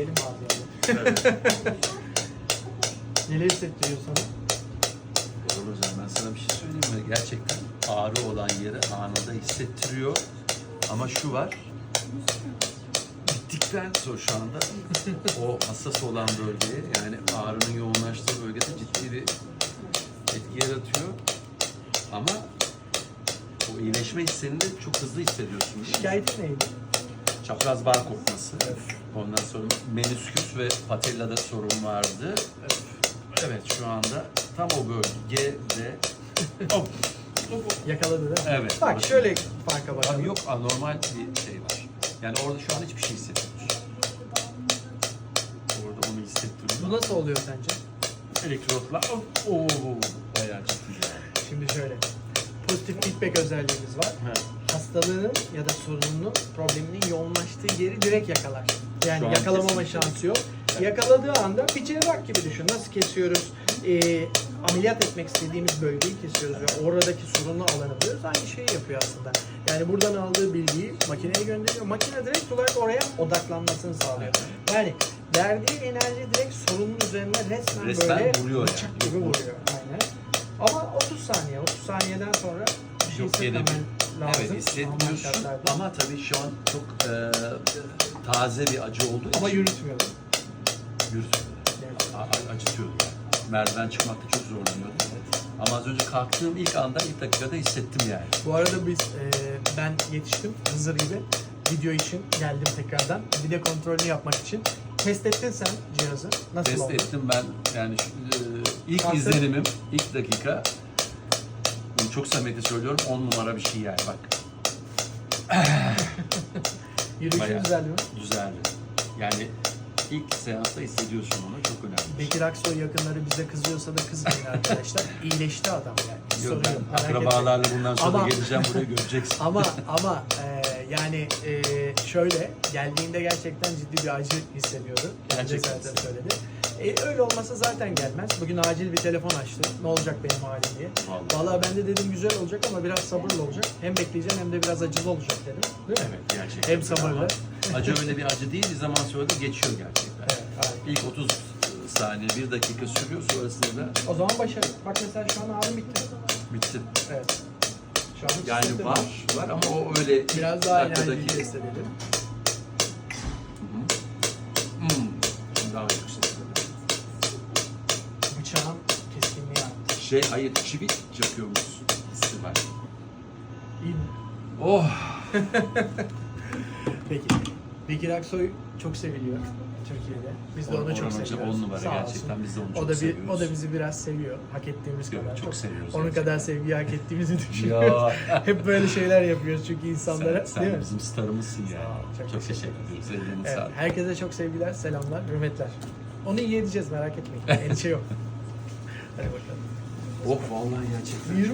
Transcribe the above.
deneyelim mi abi? Neler hissettiriyor sana? Erol Hocam ben sana bir şey söyleyeyim mi? Gerçekten ağrı olan yeri anında hissettiriyor. Ama şu var. Bittikten sonra şu anda o hassas olan bölgeye yani ağrının yoğunlaştığı bölgede ciddi bir etki yaratıyor. Ama o iyileşme hissini de çok hızlı hissediyorsun. Şikayetin neydi? Çapraz bağ kopması. Ondan sonra menisküs ve patellada sorun vardı. Evet şu anda tam o bölgede hop, hop, hop. Yakaladı değil mi? Evet. Bak orası. şöyle farka bakalım. Abi yok anormal bir şey var. Yani orada şu an hiçbir şey hissetmiyoruz. Orada onu Bu hissettiriyor. nasıl oluyor sence? Elektrotlar oo, bayağı ciddi yani. Şimdi şöyle. Pozitif feedback özelliğimiz var. Evet. Hastalığın ya da sorununun, probleminin yoğunlaştığı yeri direkt yakalar. Yani Şu an yakalamama kesinlikle. şansı yok. Evet. Yakaladığı anda bir cerrah gibi düşün. Nasıl kesiyoruz? Ee, ameliyat etmek istediğimiz bölgeyi kesiyoruz ve oradaki sorunlu alanı buluyoruz. Aynı şeyi yapıyor aslında. Yani buradan aldığı bilgiyi makineye gönderiyor. Makine direkt olarak oraya odaklanmasını sağlıyor. Yani verdiği enerji direkt sorunun üzerine resmen, Resmen böyle vuruyor bıçak yani. gibi vuruyor. Aynen. Ama 30 saniye, 30 saniyeden sonra bir şey Yok, lazım. Evet hissetmiyorsun Normal şartlarda. ama tabii şu an çok e, taze bir acı olduğu Ama için yürütmüyorum. yürütüyor. Evet. A- a- acıtıyordu yani. Merdiven çıkmakta çok zorlanıyordum. Ama az önce kalktığım ilk anda, ilk dakikada hissettim yani. Bu arada biz, e, ben yetiştim Hızır gibi. Video için geldim tekrardan. Bir de kontrolünü yapmak için. Test ettin sen cihazı. Nasıl Test oldu? ettim ben yani şu, e, ilk Kalktın. izlenimim, ilk dakika çok samimi söylüyorum 10 numara bir şey yani bak. Yürüyüşün Bayağı. güzeldi mi? Güzeldi. Yani ilk seansta hissediyorsun onu çok önemli. Bekir Aksoy yakınları bize kızıyorsa da kızmayın arkadaşlar. İyileşti adam yani. Yok, Sorun ben yok. merak akrabalarla bundan sonra Ama- geleceğim buraya göreceksin. Ama ama e, yani e, şöyle geldiğinde gerçekten ciddi bir acı hissediyordu. Gerçekten zaten söyledi. E, öyle olmasa zaten gelmez. Bugün acil bir telefon açtı. Ne olacak benim halim diye. Vallahi. Vallahi ben de dedim güzel olacak ama biraz sabırlı olacak. Hem bekleyeceğim hem de biraz acılı olacak dedim. Değil mi? Evet gerçekten. Hem sabırlı. Ama Acı öyle bir acı değil bir zaman sonra da geçiyor gerçekten. Evet, aynen. İlk 30 saniye, bir dakika sürüyor sonrasında da O zaman başarı. Bak mesela şu an ağrım bitti. bitti. Evet. Şu an hiç Yani sıkıntı var, yok. var ama o öyle Biraz daha dakikadaki... hissedelim. Şey, hayır, çivit çakıyormuşsun hissi var. Oh! Peki. Bekir Aksoy çok seviliyor Türkiye'de. Biz de onu çok seviyoruz. on numara Sağ olsun. gerçekten, biz de onu o çok da bir, seviyoruz. O da bizi biraz seviyor. Hak ettiğimiz Yok, kadar. çok seviyoruz Onun gerçekten. kadar sevgiyi hak ettiğimizi düşünüyoruz. Ya. Hep böyle şeyler yapıyoruz çünkü insanlara. sen, değil sen mi? bizim starımızsın yani. Sağ ol, çok çok, teşekkür teşekkür ediyoruz. Ellerine Evet, sağlık. herkese çok sevgiler, selamlar, hürmetler. Onu iyi edeceğiz merak etmeyin. Endişe yok. Hadi bakalım. Oh vallahi gerçekten. Yürü